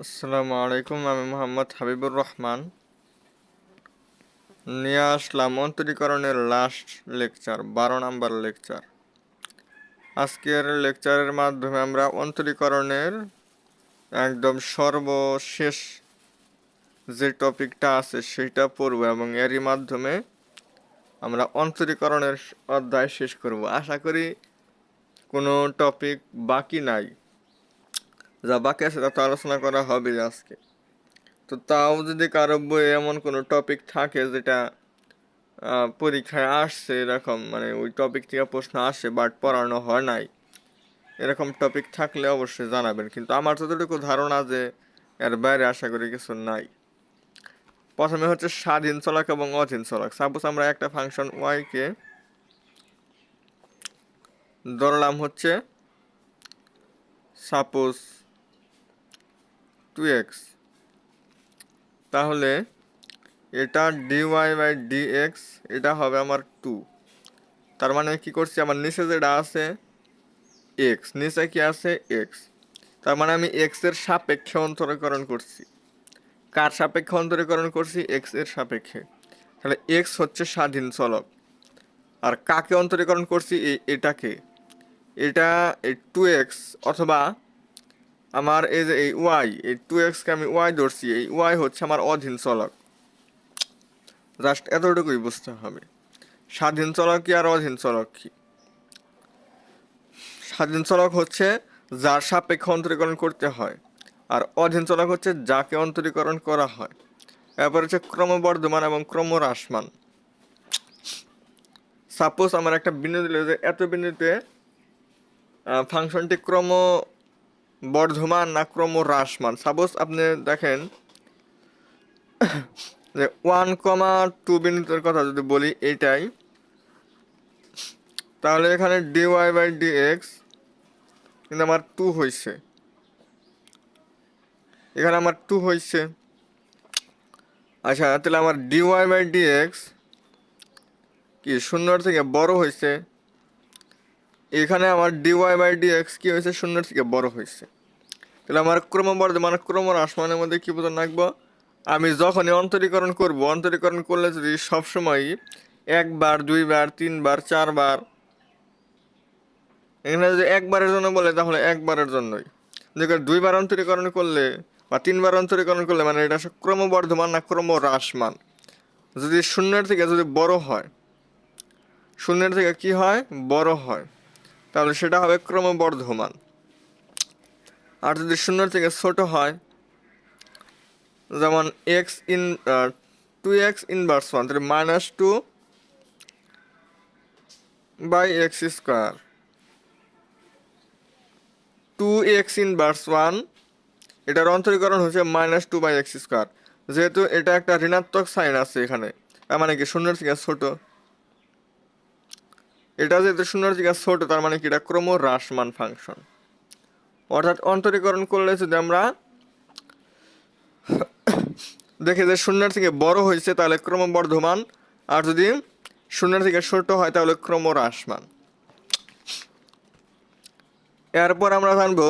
আসসালামু আলাইকুম, আমি মোহাম্মদ হাবিবুর রহমান। নিয়ে আসলাম অন্তরীকরণের লাস্ট লেকচার বারো নাম্বার লেকচার আজকের লেকচারের মাধ্যমে আমরা অন্তরীকরণের একদম সর্বশেষ যে টপিকটা আছে সেটা পড়ব এবং এরই মাধ্যমে আমরা অন্তরীকরণের অধ্যায় শেষ করব। আশা করি কোনো টপিক বাকি নাই। যা বাকি আছে তা তো আলোচনা করা হবে আজকে। তো তাও যদি কারও বইয়ে এমন কোনো টপিক থাকে যেটা পরীক্ষায় আসছে এরকম মানে ওই টপিক থেকে প্রশ্ন আসে বাট পড়ানো হয় নাই, এরকম টপিক থাকলে অবশ্যই জানাবেন। কিন্তু আমার যতটুকু ধারণা যে এর বাইরে আশা করি কিছু নাই। প্রথমে হচ্ছে স্বাধীন চলক এবং অধীন চলক। সাপোজ আমরা একটা ফাংশন ওয়াইকে ধরলাম হচ্ছে সাপোজ টু এক্স তাহলে এটা ডিওয়াই বাই ডিএক্স এটা হবে আমার টু তার মানে কি করছি? আমার নিচে যেটা আছে এক্স নিচে কি আছে এক্স তার মানে আমি এক্সের সাপেক্ষে অন্তরীকরণ করছি। কার সাপেক্ষে অন্তরীকরণ করছি? এক্সের সাপেক্ষে। তাহলে এক্স হচ্ছে স্বাধীন চলক। আর কাকে অন্তরীকরণ করছি? এটাকে। এটা টু এক্স অথবা আমার এই যে এই ওয়াই, এই টু এক্সকে আমি ওয়াই ধরছি, এই ওয়াই হচ্ছে আমার অধীন চলক। জাস্ট এতটুকুই বুঝতে হবে। স্বাধীন চলক কি আর অধীন চলক কি? স্বাধীন চলক হচ্ছে যার সাপেক্ষে অন্তরীকরণ করতে হয়, আর অধীন চলক হচ্ছে যাকে অন্তরীকরণ করা হয়। এরপর হচ্ছে ক্রমবর্ধমান এবং ক্রমহ্রাসমান। সাপোজ আমার একটা বিন্দু দিলে যে এত বিন্দুতে ফাংশনটি ক্রম বর্ধমান না ক্রম হ্রাসমান সাপোজ আপনি দেখেন যে ওয়ান কমা টু বিন্দুতের কথা যদি বলি এইটাই তাহলে এখানে D Y by D X কিন্তু আমার টু হয়েছে এখানে আমার টু হয়েছে আচ্ছা তাহলে আমার D Y by D X কি শূন্যর থেকে বড় হয়েছে এখানে আমার ডিওয়াই বাই ডি এক্স কি হয়েছে? শূন্যের থেকে বড় হয়েছে। তাহলে আমার ক্রমবর্ধমান ক্রম হ্রাসমানের মধ্যে কী বোঝানো রাখব? আমি যখনই অন্তরীকরণ করব, অন্তরীকরণ করলে যদি সবসময় একবার দুইবার তিনবার চারবার এখানে যদি একবারের জন্য বলে, তাহলে একবারের জন্যই। দেখো দুইবার অন্তরীকরণ করলে বা তিনবার অন্তরীকরণ করলে মানে এটা ক্রমবর্ধমান না ক্রম হ্রাসমান যদি শূন্যের থেকে যদি বড় হয়, শূন্যের থেকে কি হয়? বড় হয়। তাহলে সেটা হবে ক্রমবর্ধমান। আর যদি শূন্যের থেকে ছোট হয়, যেমন X into X inverse one তাহলে minus two by X square two X inverse one এটার অন্তরীকরণ হচ্ছে minus two by X square যেহেতু এটা একটা ঋণাত্মক সাইন আছে এখানে মানে কি শূন্যের থেকে ছোট। এটা যেহেতু শূন্যের থেকে ছোট, তার মানে কি এটা ক্রম হ্রাসমান ফাংশন অর্থাৎ অন্তরীকরণ করলে যদি আমরা দেখি যে শূন্যের থেকে বড় হয়েছে, তাহলে ক্রমবর্ধমান। আর যদি শূন্যের থেকে ছোট হয়, তাহলে ক্রম হ্রাসমান এরপর আমরা জানব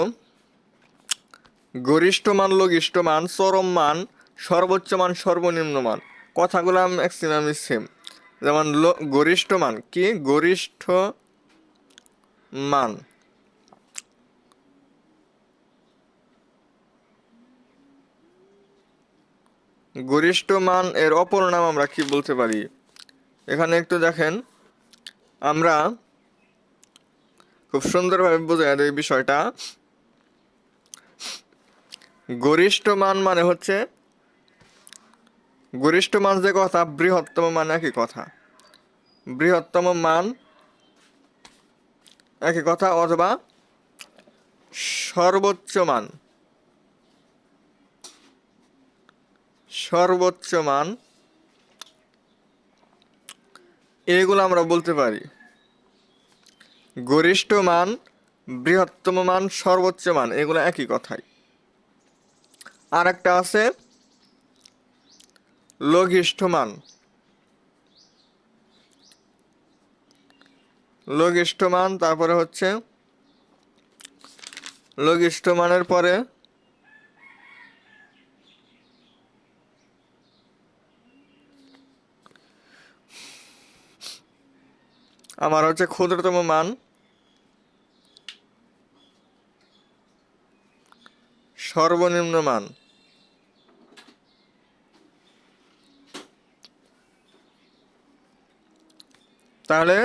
গরিষ্ঠ মান লঘিষ্ঠ মান চরম মান, সর্বোচ্চ মান, সর্বনিম্ন মান। কথাগুলো ম্যাক্সিমামই সেম যেমন গরিষ্ঠ মান, কি? গরিষ্ঠ মান। গরিষ্ঠ মান এর অপর নাম আমরা কি বলতে পারি? এখানে একটু দেখেন, আমরা খুব সুন্দরভাবে বোঝা যায় এই বিষয়টা। গরিষ্ঠ মান মানে হচ্ছে গরিষ্ঠ মান যে কথা, বৃহত্তম মান একই কথা। বৃহত্তম মান একই কথা অথবা সর্বোচ্চ মান। সর্বোচ্চ মান, এগুলো আমরা বলতে পারি। গরিষ্ঠ মান, বৃহত্তম মান, সর্বোচ্চ মান, এগুলো একই কথাই। আর একটা আছে লঘিষ্ঠমান লঘিষ্ঠমান তারপরে হচ্ছে লঘিষ্ঠমানের পরে আমার হচ্ছে ক্ষুদ্রতম মান সর্বনিম্ন মান। তাহলে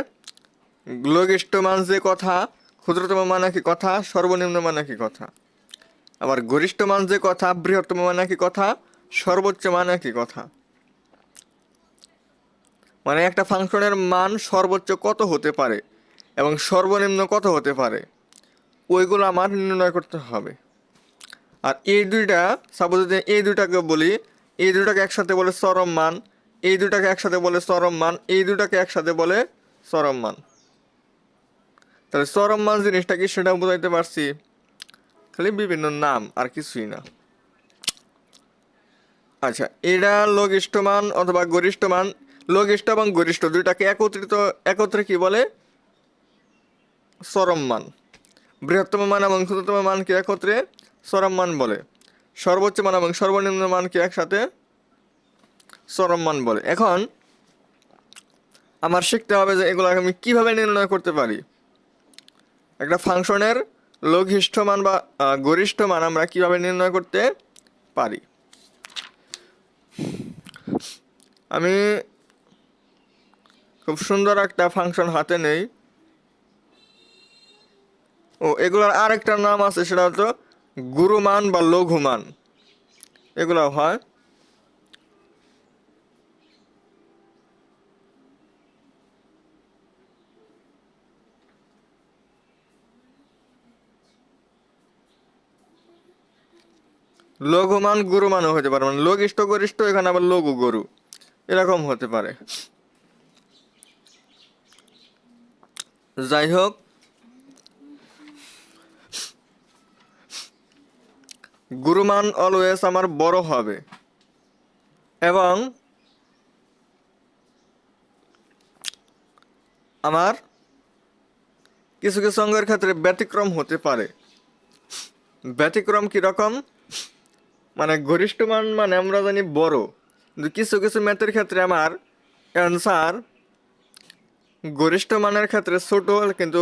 লঘিষ্ঠ মান যে কথা, ক্ষুদ্রতম মান একই কথা, সর্বনিম্ন মান একই কথা। আবার গরিষ্ঠ মান যে কথা, বৃহত্তম মান একই কথা, সর্বোচ্চ মান একই কথা। মানে একটা ফাংশনের মান সর্বোচ্চ কত হতে পারে এবং সর্বনিম্ন কত হতে পারে, ওইগুলো আমার নির্ণয় করতে হবে। আর এই দুইটা সাপোজ এই দুইটাকে বলি, এই দুইটাকে একসাথে বলে চরম মান এই দুইটাকে একসাথে বলে চরম মান, এই দুটাকে একসাথে বলে চরম মান। তাহলে চরম মান জিনিসটা কি সেটা বোঝাইতে পারছি? খালি বিভিন্ন নাম, আর কিছুই না। আচ্ছা এটা লঘিষ্ঠ মান অথবা গরিষ্ঠ মান, লঘিষ্ঠ এবং গরিষ্ঠ দুইটাকে একত্রিত, একত্রে কি বলে? চরম মান। বৃহত্তম মান এবং ক্ষুদ্রতম মানকে একত্রে চরম মান বলে। সর্বোচ্চ মান এবং সর্বনিম্ন মানকে একসাথে চরম মান বলে। এখন আমার শিখতে হবে যে এগুলো আমি কীভাবে নির্ণয় করতে পারি। একটা ফাংশনের লঘিষ্ঠ মান বা গরিষ্ঠ মান আমরা কীভাবে নির্ণয় করতে পারি। আমি খুব সুন্দর একটা ফাংশন হাতে নেই। ও, এগুলোর আরেকটা নাম আছে, সেটা হতো গুরুমান বা লঘুমান। এগুলো হয়। লঘুমান গুরুমানও হতে পারে মানে লঘিষ্ঠ, গরিষ্ঠ, এখানে আবার লঘু গরু, এরকম হতে পারে। যাই হোক, গুরুমান অলওয়েজ আমার বড় হবে, এবং আমার কিছু কিছু অঙ্গের ক্ষেত্রে ব্যতিক্রম হতে পারে। ব্যতিক্রম কীরকম মানে গরিষ্ঠ মান মানে আমরা জানি বড়। কিন্তু কিছু কিছু ম্যাথের ক্ষেত্রে আমার অ্যান্সার গরিষ্ঠ মানের ক্ষেত্রে ছোট কিন্তু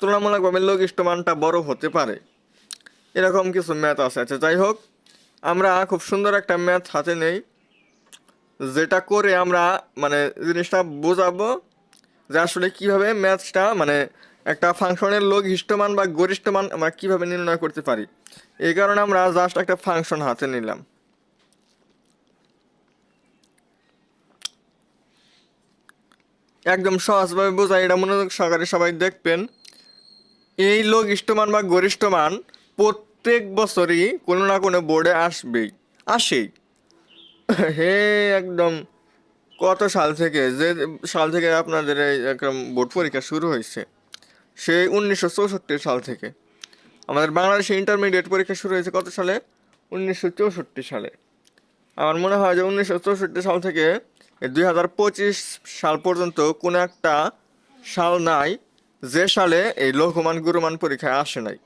তুলনামূলকভাবে লঘিষ্ঠ মানটা বড় হতে পারে। এরকম কিছু ম্যাথ আছে। আচ্ছা যাই হোক, আমরা খুব সুন্দর একটা ম্যাথ হাতে নেই, যেটা করে আমরা মানে জিনিসটা বোঝাবো যে আসলে কীভাবে ম্যাথসটা মানে একটা ফাংশনের লঘিষ্ঠ মান বা গরিষ্ঠ মান আমরা কীভাবে নির্ণয় করতে পারি? এই কারণে আমরা জাস্ট একটা ফাংশন হাতে নিলাম। একদম সহজভাবে বোঝাই এটা মনোযোগ সহকারে সবাই দেখবেন। এই লঘিষ্ঠ মান বা গরিষ্ঠ মান প্রত্যেক বছরই কোনো না কোনো বোর্ডে আসবেই, আসেই। হে একদম, কত সাল থেকে যে সাল থেকে আপনাদের এই একদম বোর্ড পরীক্ষা শুরু হয়েছে? সেই উনিশশো চৌষট্টি সাল থেকে। আমাদের বাংলাদেশে ইন্টারমিডিয়েট পরীক্ষা শুরু হয়েছে কত সালে? উনিশশো চৌষট্টি সালে। আমার মনে হয় যে উনিশশো চৌষট্টি সাল থেকে দুই হাজার পঁচিশ সাল পর্যন্ত কোনো একটা সাল নাই যে সালে এই লঘুমান গুরুমান পরীক্ষায় আসে নাই।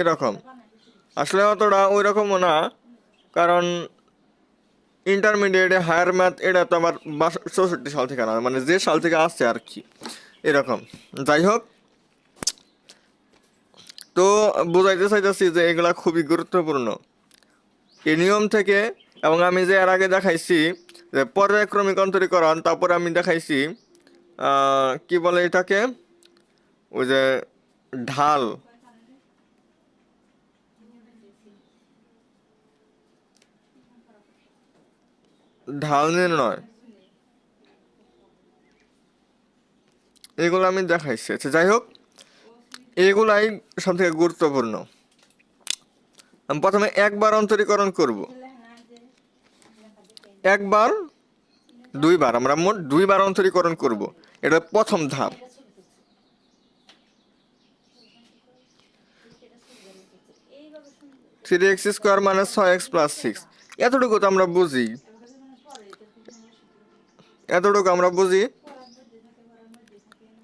এরকম। আসলে অতটা ওই রকমও না, কারণ ইন্টারমিডিয়েটে হায়ার ম্যাথ এটা তো আমার চৌষট্টি সাল থেকে না মানে যে সাল থেকে আসছে আর কি। এরকম। যাই হোক তো বোঝাইতে চাইতেছি যে এগুলা খুবই গুরুত্বপূর্ণ। এই নিয়ম থেকে, এবং আমি যে এর আগে দেখাইছি যে পর্যায়ক্রমিক অন্তরীকরণ, তারপরে আমি দেখাইছি কি বলে এটাকে? ওই যে ঢাল। ঢাল নির্ণয়। এগুলো আমি দেখাইছি। আচ্ছা যাই হোক এগুলাই সব থেকে গুরুত্বপূর্ণ। আমি প্রথমে একবার অন্তরীকরণ করব। একবার, দুইবার, আমরা মোট দুইবার অন্তরীকরণ করব। এটা প্রথম ধাপ। থ্রি এক্স স্কোয়ার মানে ছয় এক্স প্লাস সিক্স। এতটুকু তো আমরা বুঝি। এতটুকু আমরা বুঝি।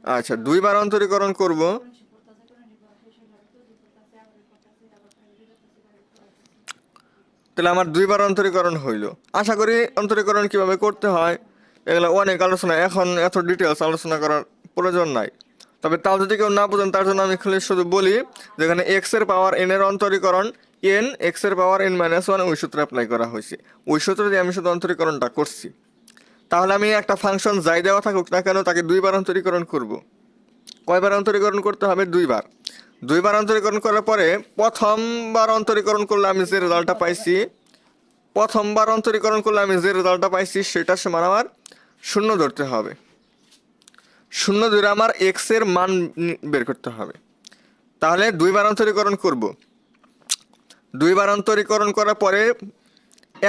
আচ্ছা দুইবার অন্তরীকরণ করব। তাহলে আমার দুইবার অন্তরীকরণ হইল। আশা করি অন্তরীকরণ কীভাবে করতে হয়, এগুলো অনেক আলোচনা, এখন এত ডিটেলস আলোচনা করার প্রয়োজন নাই। তবে তাও যদি কেউ না বোঝেন, তার জন্য আমি খালি শুধু বলি, যেখানে এক্সের পাওয়ার এন এর অন্তরীকরণ এন এক্সের পাওয়ার এন মাইনাস ওয়ান ওই সূত্রে অ্যাপ্লাই করা হয়েছে। ওই সূত্র দিয়ে আমি শুধু অন্তরীকরণটা করছি। তাহলে আমি একটা ফাংশন যাই দেওয়া থাকুক না কেন তাকে দুইবার অন্তরীকরণ করব। কয়বার অন্তরীকরণ করতে হবে? দুইবার। দুইবার অন্তরীকরণ করার পরে প্রথমবার অন্তরীকরণ করলে আমি যে রেজাল্টটা পাইছি, প্রথমবার অন্তরীকরণ করলে আমি যে রেজাল্টটা পাইছি সেটার সমান আমার শূন্য ধরতে হবে। শূন্য ধরে আমার এক্সের মান বের করতে হবে। তাহলে দুইবার অন্তরীকরণ করব। দুইবার অন্তরীকরণ করার পরে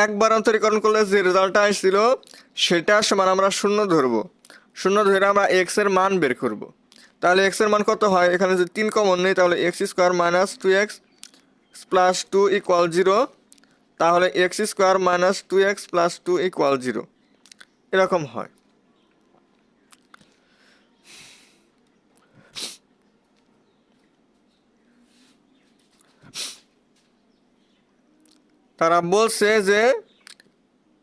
একবার অন্তরীকরণ করলে যে রেজাল্টটা আসছিল, সেটা সমান আমরা শূন্য ধরবো। শূন্য ধরে আমরা এক্সের মান বের করব। তাহলে এক্সের মান কত হয়? এখানে যদি তিন কমন নেই, তাহলে X square minus two X plus two equal zero তাহলে X square minus two X plus two equal zero এরকম হয়। তারা বলছে যে,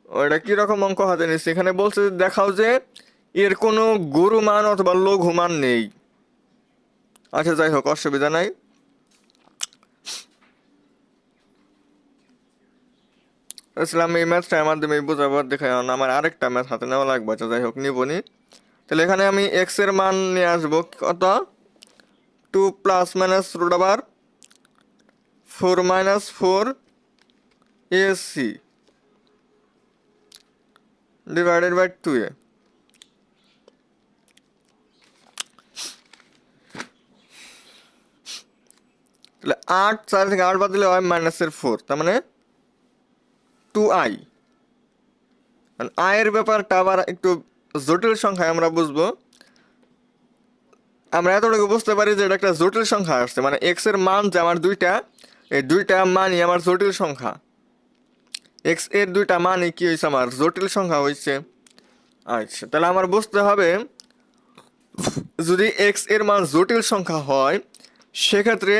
ওইটা কীরকম অঙ্ক হাতে নিচ্ছে? এখানে বলছে, দেখাও যে, এর কোনো গুরু মান অথবা লঘু মান নেই। আচ্ছা যাই হোক, অসুবিধা নাই। আসলাম এই ম্যাথটার মাধ্যমে বোঝাবার দেখায় না আমার আরেকটা ম্যাথ হাতে নেওয়া লাগবে আচ্ছা যাই হোক নিবনি তাহলে এখানে আমি এক্সের মান নিয়ে আসব, কত? টু প্লাস মাইনাস রুট আবার four minus four AC divided by two A তাহলে আট, চার থেকে আট বাদ হয় মাইনাসের ফোর তার মানে টু আই আয়ের ব্যাপারটা আবার একটু জটিল সংখ্যায় আমরা বুঝব। আমরা এতটুকু বুঝতে পারি যে এটা একটা জটিল সংখ্যা আসছে মানে এক্সের মান যে আমার দুইটা, এই দুইটা মানই আমার জটিল সংখ্যা। এক্সের দুইটা মানই কি হয়েছে আমার? জটিল সংখ্যা হয়েছে আচ্ছা তাহলে আমার বুঝতে হবে, যদি এক্সের মান জটিল সংখ্যা হয়, সেক্ষেত্রে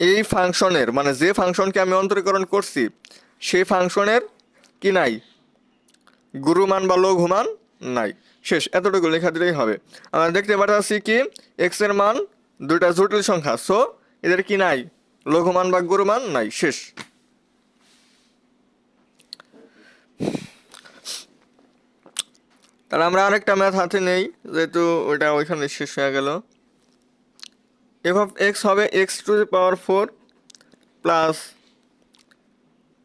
এই ফাংশনের মানে যে ফাংশনকে আমি অন্তরীকরণ করছি, সেই ফাংশনের কি নাই? গুরুমান বা লঘুমান নাই। শেষ, এতটুকু লেখা দিলেই হবে। আমরা দেখতে পাচ্ছি কি এক্সের মান দুইটা জটিল সংখ্যা সো এদের কি নাই? লঘুমান বা গুরুমান নাই। শেষ। তাহলে আমরা আরেকটা ম্যাথ হাতে নেই, যেহেতু ওইটা ওইখানে শেষ হয়ে গেল। এফ অফ এক্স হবে X to the power four plus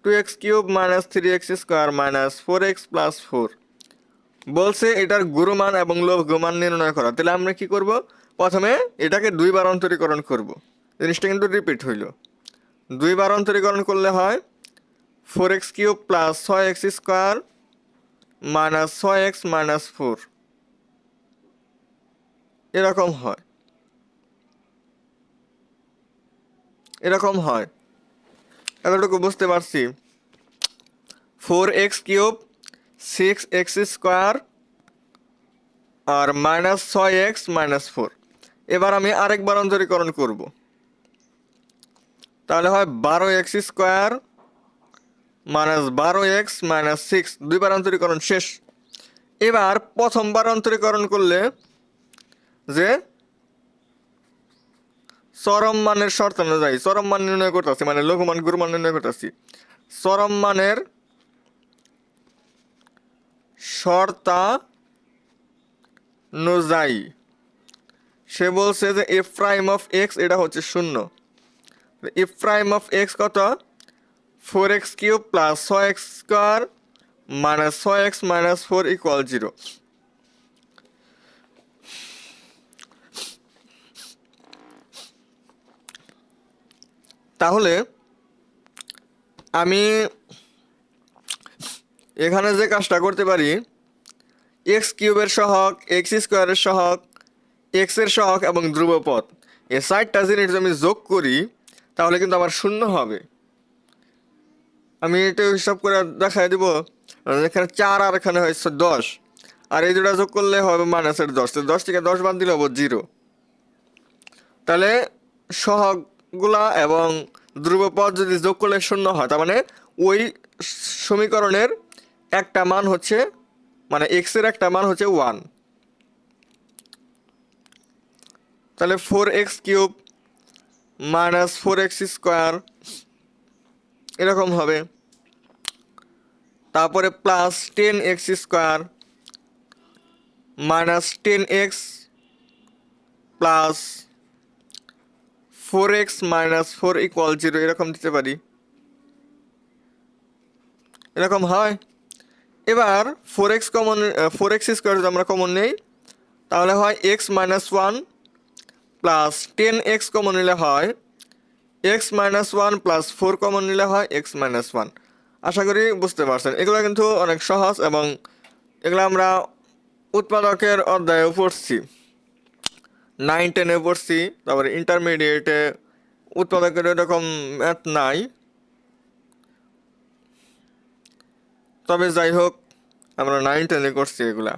two X cube minus three X square minus four X plus four বলছে এটার গুরুমান এবং লোভ লঘুমান নির্ণয় করা। তাহলে আমরা কি করব? প্রথমে এটাকে দুইবার অন্তরীকরণ করব। জিনিসটা কিন্তু রিপিট হইল। দুইবার অন্তরীকরণ করলে হয় ফোর এক্স কিউব প্লাস ছয় এক্স স্কোয়ার মাইনাস ছয় এক্স মাইনাস ফোর। এরকম হয়। এরকম হয়। এতটুকু বুঝতে পারছি। Four X cube, six X square, আর মাইনাস ছয় এক্স মাইনাস ফোর। এবার আমি আরেকবার অন্তরীকরণ করব। তাহলে হয় বারো এক্স স্কোয়ার মাইনাস বারো এক্স মাইনাস সিক্স দুইবার অন্তরীকরণ শেষ। এবার প্রথমবার অন্তরীকরণ করলে যে চরম মানের শর্ত অনুযায়ী, চরম মান নির্ণয় করতেছি মানে লঘুমান গুরুমান নির্ণয় করতেছি। চরম মানের শর্তা অনুযায়ী সে বলছে যে এফ প্রাইম অফ এক্স, এটা হচ্ছে শূন্য। এফ প্রাইম অফ এক্স কত? ফোর এক্স কিউব প্লাস ছয় এক্স স্কোয়ার মাইনাস ছয় X minus four equal zero তাহলে আমি এখানে যে কাজটা করতে পারি এক্স কিউবের সহগ এক্স স্কোয়ারের সহগ এক্সের সহগ এবং ধ্রুবপদ। এই চারটা জিনিস যদি আমি যোগ করি, তাহলে কিন্তু আমার শূন্য হবে। আমি এটা হিসাব করে দেখাই দিব। এখানে চার আর এখানে হয়েছে দশ। আর এই দুটা যোগ করলে হবে মাইনাসের দশ। তো দশ থেকে দশ বাদ দিলে হবে জিরো তাহলে সহগগুলা এবং ধ্রুবপদ যদি যোগ করলে শূন্য হয়, তার মানে ওই সমীকরণের একটা মান হচ্ছে মানে এক্সের একটা মান হচ্ছে ওয়ান তাহলে four X cube minus four X square এরকম হবে। তারপরে plus ten X square minus ten X plus four X minus four equal zero এরকম দিতে পারি। এরকম হয়। এবার four X common four X square যদি আমরা কমন নেই, তাহলে হয় X minus one plus ten X common নিলে হয় X minus one plus four common নিলে হয় এক্স মাইনাস ওয়ান। আশা করি বুঝতে পারছেন। এগুলো কিন্তু অনেক সহজ এবং এগুলো আমরা উৎপাদকের অধ্যায়েও পড়ছি। নাইন টেনে পড়ছি, তারপরে ইন্টারমিডিয়েটে উৎপাদকের এরকম ম্যাথ নাই। তবে যাই হোক, আমরা নাইন টেনে করছি এগুলা।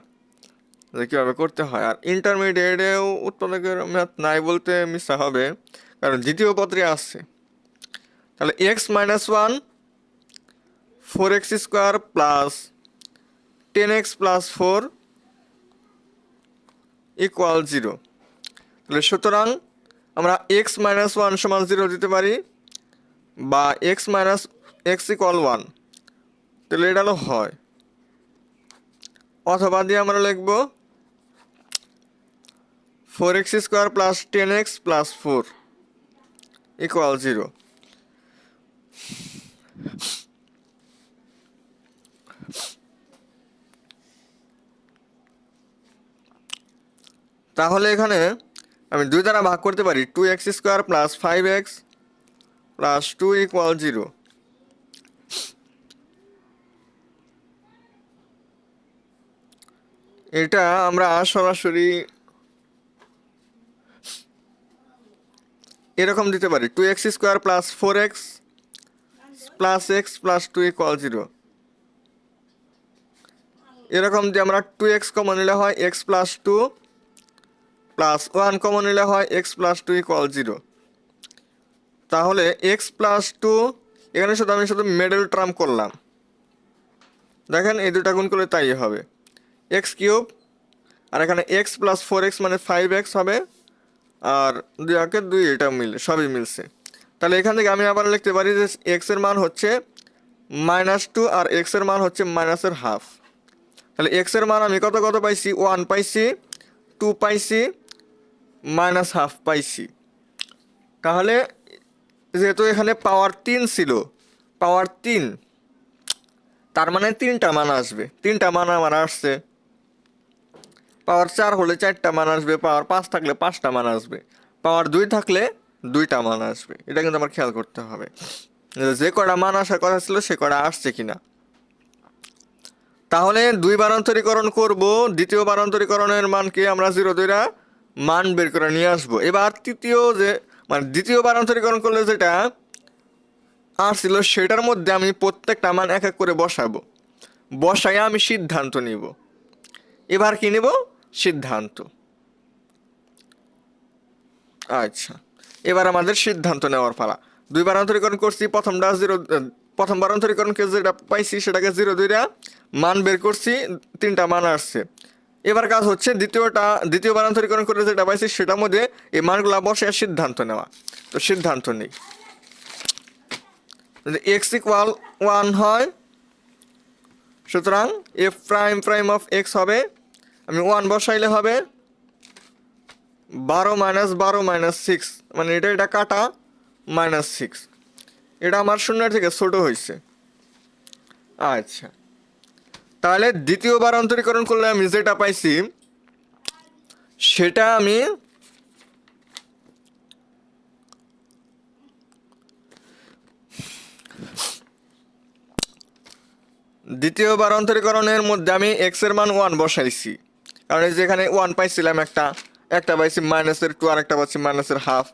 যে কীভাবে করতে হয়। আর ইন্টারমিডিয়েটেও উৎপাদকের ম্যাথ নাই বলতে মিশা হবে। কারণ দ্বিতীয় পত্রে আসছে। তাহলে X minus one four X square plus ten X plus four equal zero তাহলে সুতরাং আমরা এক্স মাইনাস ওয়ান সমান জিরো দিতে পারি বা X minus X equal one তাহলে এটা হলো হয়। অথবা দিয়ে আমরা লিখব four X square plus ten X plus four equal zero তাহলে এখানে আমি দুই দ্বারা ভাগ করতে পারি two X square plus five X plus two equal zero এটা আমরা সরাসরি এরকম দিতে পারি। Two X square plus four X plus X plus two equal zero এরকম দিয়ে আমরা টু এক্স কমন নিলে হয় X plus two plus one common নিলে হয় X plus two equal zero তাহলে এক্স প্লাস টু এখানে শুধু আমি শুধু মেডেল ট্রাম করলাম। দেখেন এই দুটা গুণ করলে তাই হবে। এক্স কিউব আর এখানে এক্স প্লাস ফোর এক্স মানে ফাইভ এক্স হবে। আর দুই আগে দুই এটা মিলে, সবই মিলছে। তাহলে এখান থেকে আমি আবার লিখতে পারি যে এক্সের মান হচ্ছে মাইনাস টু আর এক্সের মান হচ্ছে মাইনাসের হাফ তাহলে এক্সের মান আমি কত কত পাইছি? ওয়ান পাইছি টু পাইছি মাইনাস হাফ পাইছি। তাহলে যেহেতু এখানে পাওয়ার তিন ছিল পাওয়ার তিন, তার মানে তিনটা মান আসবে। তিনটা মান আমার আসছে। পাওয়ার চার হলে চারটা মান আসবে, পাওয়ার পাঁচ থাকলে পাঁচটা মান আসবে, পাওয়ার দুই থাকলে দুইটা মান আসবে। এটা কিন্তু আমার খেয়াল করতে হবে। যে কটা মান আসার কথা ছিল সে কটা আসছে কিনা। তাহলে দুই বারান্তরীকরণ করব, দ্বিতীয় বারান্তরীকরণের মানকে আমরা জিরো দুইরা মান বের করে নিয়ে আসব। এবার তৃতীয় যে মানে দ্বিতীয় বারান্তরীকরণ করলে যেটা আসছিল সেটার মধ্যে আমি প্রত্যেকটা মান এক এক করে বসাবো। বসাই আমি সিদ্ধান্ত নিব। এবার কি নেব? সিদ্ধান্ত। আচ্ছা এবার আমাদের সিদ্ধান্ত নেওয়ার পালা। দুই বারান্তরীকরণ করছি প্রথমটা জিরো, প্রথম বারান্তরীকরণকে যেটা পাইছি সেটাকে জিরো দুইটা মান বের করছি, তিনটা মান আসছে। এবার কাজ হচ্ছে দ্বিতীয়টা, দ্বিতীয় বারান্তরীকরণ করে যেটা পাইছি সেটার মধ্যে এই মানগুলো বসে সিদ্ধান্ত নেওয়া। তো সিদ্ধান্ত নেই। এক্স ইকুয়াল ওয়ান হয়, সুতরাং F prime prime of X হবে আমি ওয়ান বসাইলে হবে বারো মাইনাস বারো মাইনাস সিক্স মানে এটা এটা কাটা মাইনাস সিক্স এটা আমার শূন্যের থেকে ছোটো হয়েছে আচ্ছা। তাহলে দ্বিতীয়বার অন্তরীকরণ করলে আমি যেটা পাইছি, সেটা আমি দ্বিতীয়বার অন্তরীকরণের মধ্যে আমি এক্সের মান ওয়ান বসাইছি। কারণ এই যেখানে ওয়ান পাইছিলাম একটা একটা পাইছি মাইনাসের টু আর একটা পাচ্ছি মাইনাসের হাফ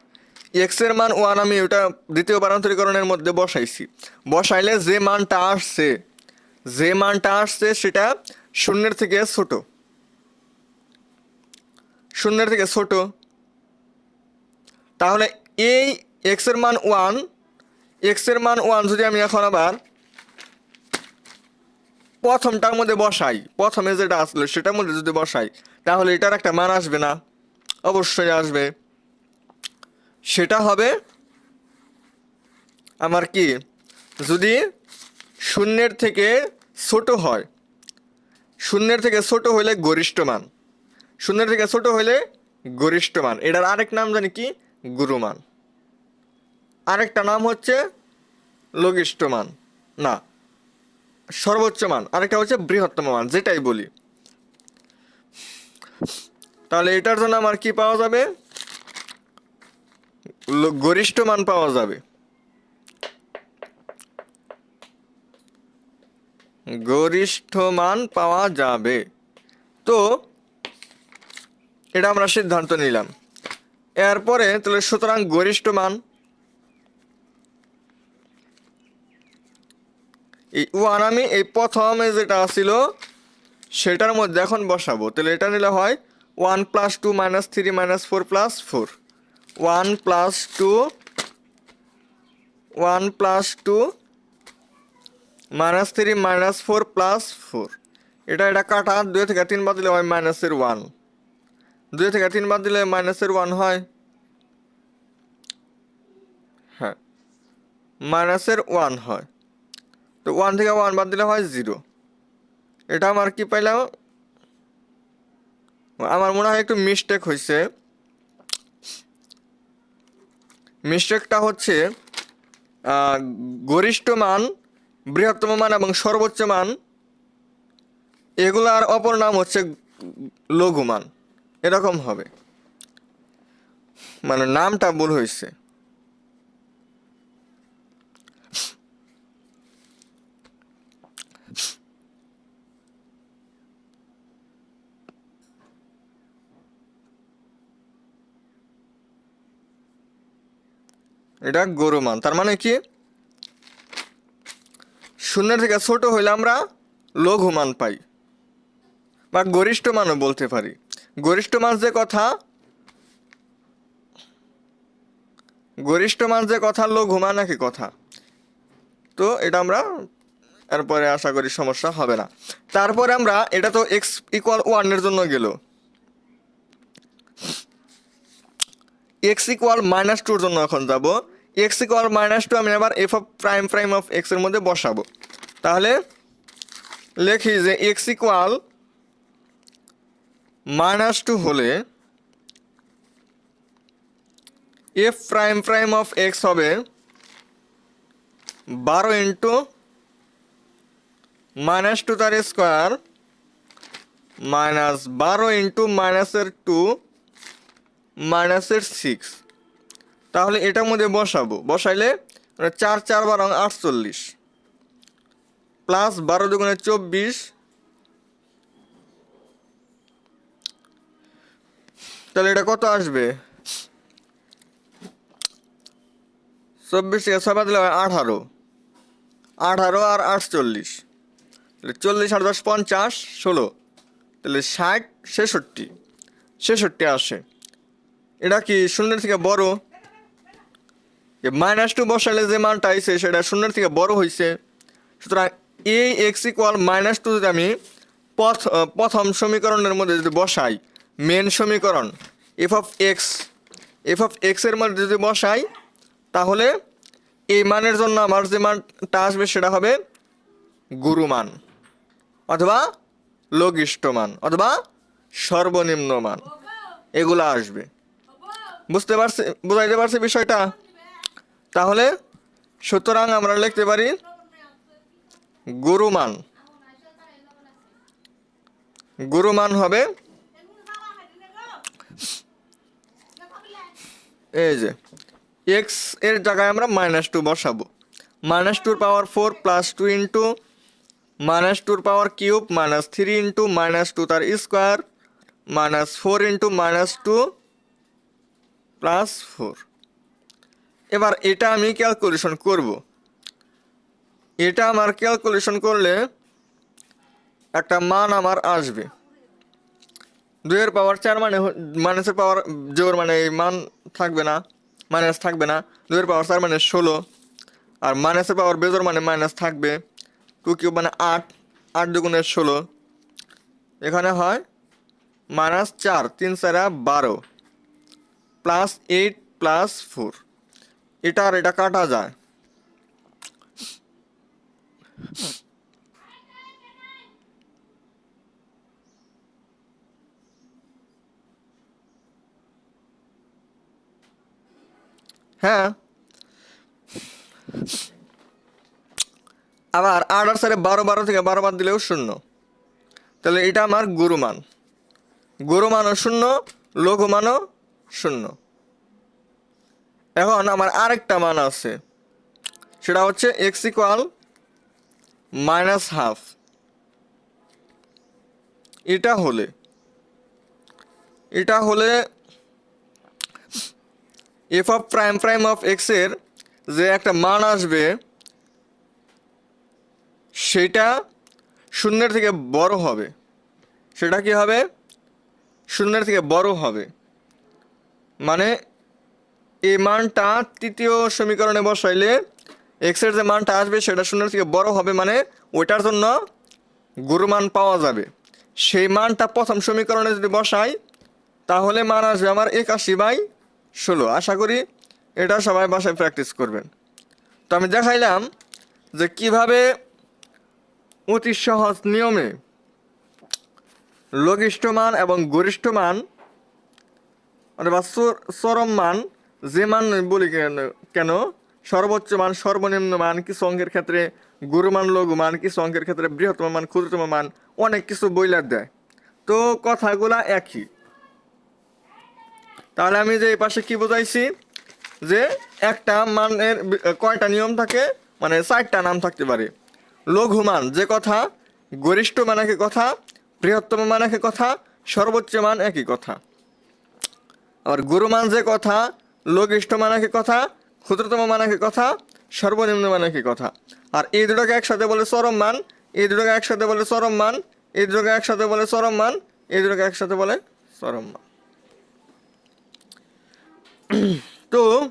এক্সের মান ওয়ান আমি ওটা দ্বিতীয় বারান্তরীকরণের মধ্যে বসাইছি। বসাইলে যে মানটা আসছে, যে মানটা আসছে সেটা শূন্যের থেকে ছোট। শূন্যের থেকে ছোট। তাহলে এই এক্সের মান ওয়ান এক্সের মান ওয়ান যদি আমি এখন আবার প্রথমটার মধ্যে বসাই। প্রথমে যেটা আসলো সেটার মধ্যে যদি বসাই, তাহলে এটার একটা মান আসবে না। অবশ্যই আসবে। সেটা হবে আমার কি? যদি শূন্যের থেকে ছোট হয়, শূন্যের থেকে ছোট হইলে গরিষ্ঠ মান। শূন্যের থেকে ছোট হইলে গরিষ্ঠ মান। এটার আরেক নাম জানি কি? গুরুমান আরেকটা নাম হচ্ছে লঘিষ্ঠ মান। না সর্বোচ্চ মান, আরেকটা হচ্ছে বৃহত্তম মান, যেটাই বলি। তাহলে এটার জন্য আমার কি পাওয়া যাবে? গরিষ্ঠ মান পাওয়া যাবে। গরিষ্ঠ মান পাওয়া যাবে। তো, এটা আমরা সিদ্ধান্ত নিলাম। এরপরে তাহলে সুতরাং গরিষ্ঠ মান এই ওয়ান আমি এই প্রথমে যেটা ছিল সেটার মধ্যে এখন বসাবো। তাহলে এটা নিলে হয় one plus two minus three minus four plus four. One plus two, one plus two minus three minus four plus four. এটা এটা কাটা, দুই থেকে তিন বাদ দিলে হয় মাইনাসের ওয়ান। দুই থেকে তিন বাদ দিলে মাইনাসের ওয়ান হয় হ্যাঁ মাইনাসের ওয়ান হয়। তো ওয়ান থেকে ওয়ান বাদ দিলে হয় জিরো এটা আমার কি পাইলাম? আমার মনে হয় একটু মিস্টেক হয়েছে মিস্টেকটা হচ্ছে গরিষ্ঠ মান, বৃহত্তম মান এবং সর্বোচ্চ মান, এগুলার অপর নাম হচ্ছে লঘু মান। এরকম হবে। মানে নামটা ভুল হয়েছে এটা গরু মান। তার মানে কি? শূন্যের থেকে ছোট হইলে আমরা লঘু মান পাই। বা গরিষ্ঠ মানও বলতে পারি। গরিষ্ঠ মান যে কথা, গরিষ্ঠ মান যে কথা, লঘু মান একই কথা। তো এটা আমরা এরপরে আশা করি সমস্যা হবে না। তারপরে আমরা, এটা তো এক্স ইকুয়াল ওয়ানের জন্য গেল। এক্স ইকুয়াল মাইনাস টুর জন্য এখন যাব। এক্স ইকুয়াল মাইনাস টু আমি আবার F of prime prime of এক্সের মধ্যে বসাবো। তাহলে লেখি যে এক্স ইকুয়াল মাইনাস টু হলে F prime prime of X হবে বারো ইন্টু মাইনাস টু তার স্কোয়ার মাইনাস বারো ইন্টু মাইনাসের টু মাইনাসের সিক্স তাহলে এটার মধ্যে বসাবো। বসাইলে মানে চার চার বারো, আটচল্লিশ। প্লাস বারো দুগুণে চব্বিশ। তাহলে এটা কত আসবে? চব্বিশ থেকে ছয় দিলে আঠারো। আঠারো আর আটচল্লিশ। তাহলে চল্লিশ আর দশ পঞ্চাশ, ষোলো। তাহলে ষাট, ছেষট্টি। ছেষট্টি আসে। এটা কি শূন্যের থেকে বড়? যে মাইনাস টু বসালে যে মানটা আইছে সেটা শূন্যের থেকে বড় হয়েছে সুতরাং এই এক্স ইকুয়াল মাইনাস টু যদি আমি পথ প্রথম সমীকরণের মধ্যে যদি বসাই মেন সমীকরণ f of x f of এক্সের মধ্যে যদি বসাই, তাহলে এই মানের জন্য আমার যে মানটা আসবে সেটা হবে গুরুমান অথবা লঘিষ্ঠ মান অথবা সর্বনিম্ন মান। এগুলো আসবে। বুঝতে পারছি, বুঝাইতে পারছি বিষয়টা? তাহলে, সুতরাং আমরা লিখতে পারি, গুরুমান। গুরুমান হবে, এই যে এক্সের জায়গায় আমরা মাইনাস টু বসাবো। মাইনাস টুর power four plus two into minus টুর power cube minus three into minus two তার square minus four into minus two plus four এবার এটা আমি ক্যালকুলেশন করব। এটা আমার ক্যালকুলেশন করলে একটা মান আমার আসবে। দুইয়ের পাওয়ার চার মানে মাইনাসের পাওয়ার জোর মানে মান থাকবে না মাইনাস থাকবে না। দুইয়ের পাওয়ার চার মানে ষোলো, আর মাইনাসের পাওয়ার বেজোর মানে মাইনাস থাকবে টু কিউব মানে আট আট দুগুণের ষোলো। এখানে হয় মাইনাস চার, তিন চারা বারো। প্লাস এইট প্লাস ফোর এটা আর এটা কাটা যায়। হ্যাঁ। আবার আট আর সাড়ে বারো বারো থেকে বারো বাদ দিলেও শূন্য। তাহলে এটা আমার গুরুমান। গুরুমানও শূন্য, লঘুমানও শূন্য। এখন আমার আরেকটা মান আছে। সেটা হচ্ছে এক্স ইকুয়াল মাইনাস হাফ এটা হলে এটা হলে f of prime prime of এক্সের যে একটা মান আসবে, সেটা শূন্যের থেকে বড় হবে। সেটা কি হবে? শূন্যের থেকে বড় হবে। মানে এই মানটা তৃতীয় সমীকরণে বসাইলে এক্সের যে মানটা আসবে সেটা শূন্যের থেকে বড় হবে মানে ওইটার জন্য গুরুমান পাওয়া যাবে। সেই মানটা প্রথম সমীকরণে যদি বসাই, তাহলে মান আসবে আমার একাশি বাই ষোলো। আশা করি এটা সবাই বাসায় প্র্যাকটিস করবেন। তো আমি দেখাইলাম যে কীভাবে অতি সহজ নিয়মে লঘিষ্ঠ মান এবং গরিষ্ঠ মান অথবা চর- চরম মান, যে মান বলি কেন কেন? সর্বোচ্চ মান, সর্বনিম্ন মান, কিছু অঙ্কের ক্ষেত্রে গুরুমান লঘু মান, কিছু অঙ্কের ক্ষেত্রে বৃহত্তম মান, ক্ষুদ্রতম মান, অনেক কিছু বইলার দেয়। তো কথাগুলা একই। তাহলে আমি যে এই পাশে কি বোঝাইছি? যে একটা মানের কয়টা নিয়ম থাকে? মানে চারটা নাম থাকতে পারে। লঘু মান, যে কথা, গরিষ্ঠ মান একই কথা, বৃহত্তম মান একই কথা, সর্বোচ্চ মান একই কথা। আবার গুরুমান যে কথা লঘিষ্ঠ মান একই কথা, ক্ষুদ্রতম মান একই কথা, সর্বনিম্ন মান একই কথা। আর এই দুটোকে একসাথে বলে চরম মান, এই দুটোকে একসাথে বলে চরম মান, এই দুটোকে একসাথে বলে চরম মান, এই দুটোকে একসাথে বলে চরম মান। তো,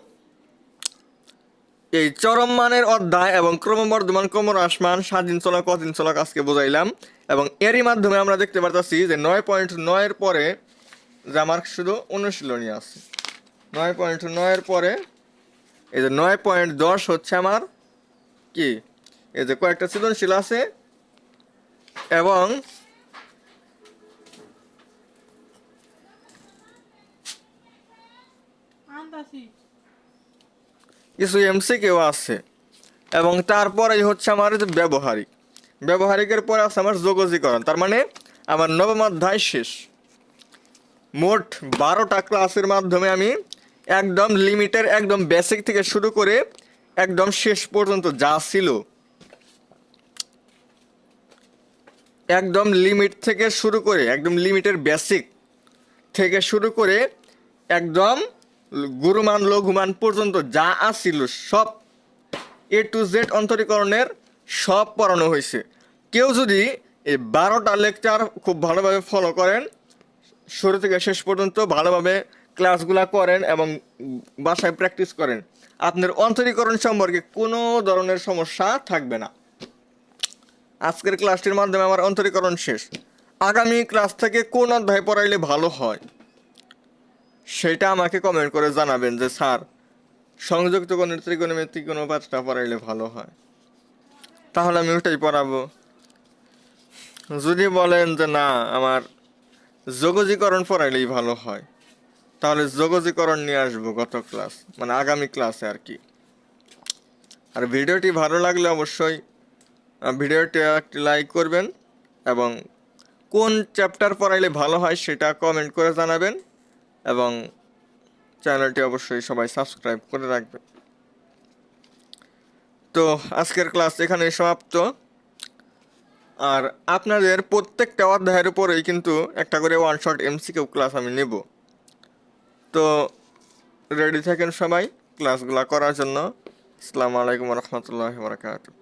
এই চরম মানের অধ্যায় এবং ক্রমবর্ধমান ক্রমহ্রাসমান স্বাধীন চলক অধীন চলক আজকে বোঝাইলাম। এবং এরই মাধ্যমে আমরা দেখতে পারতাছি যে নয় পয়েন্ট নয়ের পরে যে আমার শুধু অনুশীলনী আছে। নয় পয়েন্ট নয়ের পরে এই যে নয় পয়েন্ট দশ হচ্ছে আমার কি? এই যে কয়েকটা সৃজনশীল আছে এবং কিছু এমসি কেউ আছে এবং তারপরেই হচ্ছে আমার যে ব্যবহারিক। ব্যবহারিকের পরে আছে আমার যোগজীকরণ তার মানে আমার নবম অধ্যায় শেষ। মোট বারোটা ক্লাসের মাধ্যমে আমি একদম লিমিটের, একদম বেসিক থেকে শুরু করে একদম শেষ পর্যন্ত যা ছিল, একদম লিমিট থেকে শুরু করে, একদম লিমিটের বেসিক থেকে শুরু করে একদম গুরুমান, লঘুমান পর্যন্ত যা আসছিল সব এ টু জেড অন্তরীকরণের সব পড়ানো হয়েছে। কেউ যদি এই বারোটা লেকচার খুব ভালোভাবে ফলো করেন শুরু থেকে শেষ পর্যন্ত ভালোভাবে ক্লাসগুলা করেন এবং বাসায় প্র্যাকটিস করেন। আপনার অন্তরীকরণ সম্পর্কে কোনো ধরনের সমস্যা থাকবে না। আজকের ক্লাসটির মাধ্যমে আমার অন্তরীকরণ শেষ। আগামী ক্লাস থেকে কোন অধ্যায় পড়াইলে ভালো হয়, সেটা আমাকে কমেন্ট করে জানাবেন যে, স্যার, সংযুক্ত কোণের ত্রিকোণমিতিক কোনো পাঁচটা পড়াইলে ভালো হয়? তাহলে আমি ওটাই পড়াবো। যদি বলেন যে, না, আমার যোগজীকরণ পড়াইলেই ভালো হয়। তাহলে যোগজীকরণ নিয়ে আসব গত ক্লাস মানে আগামী ক্লাসে আর কি। আর ভিডিওটি ভালো লাগলে অবশ্যই ভিডিওটি একটি লাইক করবেন এবং কোন চ্যাপ্টার পড়াইলে ভালো হয় সেটা কমেন্ট করে জানাবেন এবং চ্যানেলটি অবশ্যই সবাই সাবস্ক্রাইব করে রাখবেন। তো আজকের ক্লাস এখানেই সমাপ্ত। আর আপনাদের প্রত্যেকটা অধ্যায়ের উপরেই কিন্তু একটা করে ওয়ান শট এমসিকিউ ক্লাস আমি নেব। তো রেডি থাকেন সবাই ক্লাসগুলো করার জন্য। আসসালামু আলাইকুম রহমতুল্লাহ বারকাতুহ।